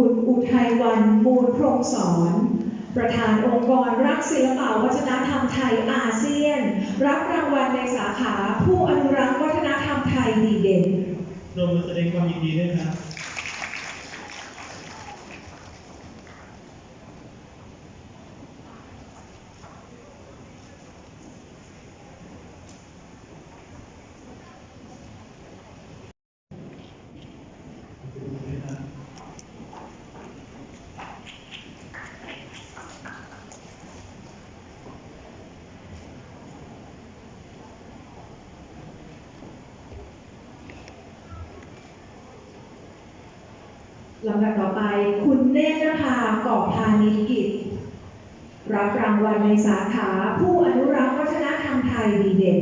คุณอุทัยวันมูลพรมสอนประธานองค์กรรักศิลปะวัฒนธรรมไทยอาเซียน รับรางวัลในสาขาผู้อนุรักษ์วัฒนธรรมไทยดีเด่นรวมแสดงความยินดีด้วยครับ ลำดับต่อไป คุณเนตรภากอบพานิชกิจ รับรางวัลในสาขาผู้อนุรักษ์วัฒนธรรมไทยดีเด่น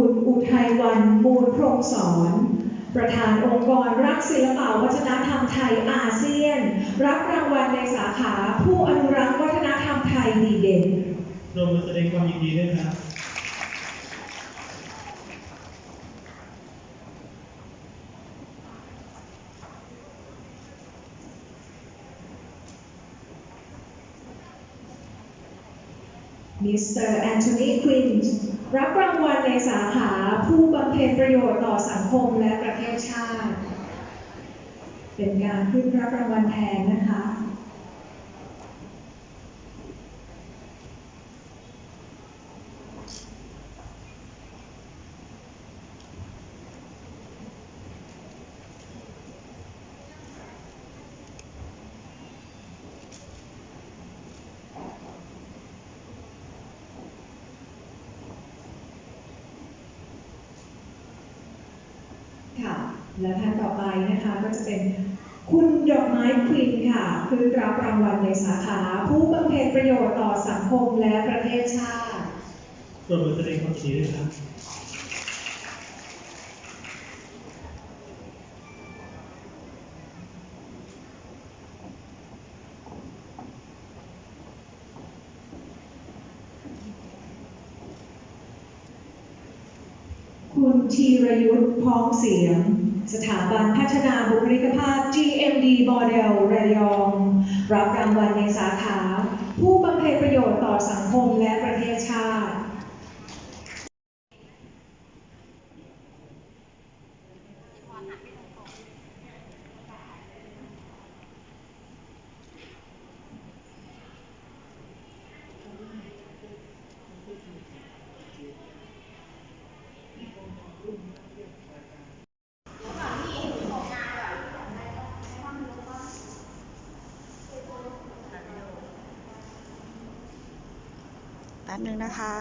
คุณอุทัยวันมูลพรหมสอนประธานองค์กรรักศิลปะวัฒนธรรมไทยอาเซียน รับรางวัลในสาขาผู้อนุรักษ์วัฒนธรรมไทยดีเด่นรวมมือแสดงความยินดีด้วยครับมิสเตอร์แอนโทนีควิน สาขาผู้บำเพ็ญประโยชน์ต่อสังคมและประเทศชาติ เป็นการขึ้นรับรางวัลแทนนะคะ ค่ะ และท่านต่อไปนะคะก็จะเป็นคุณดอกไม้ควินค่ะ คือรับรางวัลในสาขาผู้บำเพ็ญประโยชน์ต่อสังคมและประเทศชาติรวมมือแสดงความยินดีด้วยครับ คุณธีรยุทธ์พ้องเสียง สถาบันพัฒนาบุคลิกภาพ GMD b o d e l ระยอง รับรางวัลในสาขา ผู้บำเพ็ญประโยชน์ต่อสังคมและประเทศชาติ ป๊บนึงนะคะ